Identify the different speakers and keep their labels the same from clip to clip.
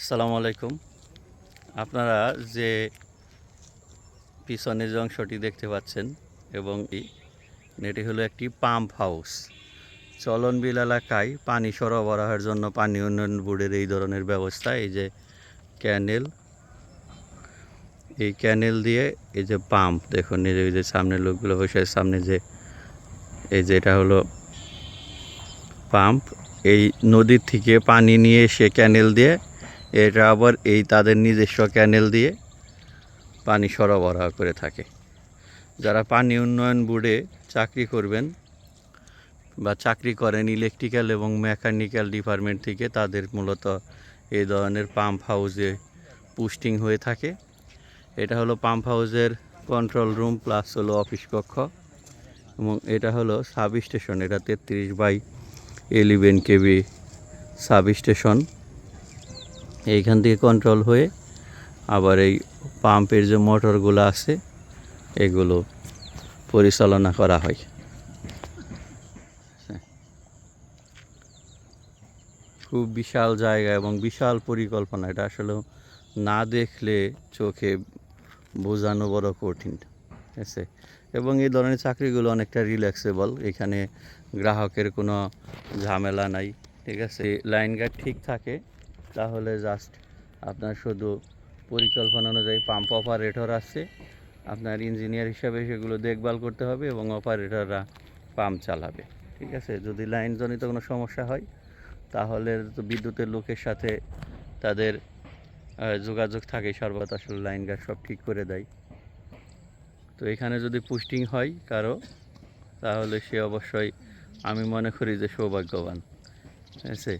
Speaker 1: আসসালামু আলাইকুম। আপনারা যে পিছনের যে অংশটি দেখতে পাচ্ছেন এবং এটি হলো একটি পাম্প হাউস। চলনবিল এলাকায় পানি সরবরাহের জন্য পানি উন্নয়ন বোর্ডের এই ধরনের ব্যবস্থা, এই যে ক্যানেল। এই ক্যানেল দিয়ে এই যে পাম্প, দেখুন, এই যে- এই যে সামনে লোকগুলো বসে সামনে যে, এই যে এটা হলো পাম্প। এই নদীর থেকে পানি নিয়ে সে ক্যানেল দিয়ে এটা আবার এই তাদের নিজস্ব ক্যানেল দিয়ে পানি সরবরাহ করে থাকে। যারা পানি উন্নয়ন বোর্ডে চাকরি করবেন বা চাকরি করেন ইলেকট্রিক্যাল এবং মেকানিক্যাল ডিপার্টমেন্ট থেকে, তাদের মূলত এই ধরনের পাম্প হাউসে পোস্টিং হয়ে থাকে। এটা হলো পাম্প হাউসের কন্ট্রোল রুম প্লাস হলো অফিস কক্ষ এবং এটা হলো সাব স্টেশন এটা তেত্রিশ by eleven KV sub station এইখান থেকে কন্ট্রোল হয়ে আবার এই পাম্পের যে মোটরগুলো আছে, এগুলো পরিচালনা করা হয়। খুব বিশাল জায়গা এবং বিশাল পরিকল্পনা। এটা আসলে না দেখলে চোখে বোঝানো বড় কঠিন, ঠিক আছে? এবং এই ধরনের চাকরিগুলো অনেকটা রিল্যাক্সেবল এখানে গ্রাহকের কোনো ঝামেলা নাই, ঠিক আছে? লাইন গার্ড ঠিক থাকে তাহলে জাস্ট আপনার শুধু পরিকল্পনা অনুযায়ী পাম্প অপারেটর আছে, আপনার ইঞ্জিনিয়ার হিসাবে সেগুলো দেখভাল করতে হবে এবং অপারেটররা পাম্প চালাবে, ঠিক আছে? যদি লাইনজনিত কোনো সমস্যা হয়, তাহলে তো বিদ্যুতের লোকের সাথে তাদের যোগাযোগ থাকে, সর্বদা আসলে লাইন গার্ড সব ঠিক করে দেয়। তো এখানে যদি পুস্টিং হয় কারও, তাহলে সে অবশ্যই আমি মনে করি যে সৌভাগ্যবান, ঠিক আছে?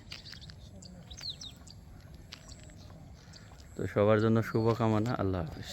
Speaker 1: তো সবার জন্য শুভকামনা আল্লাহ হাফিজ।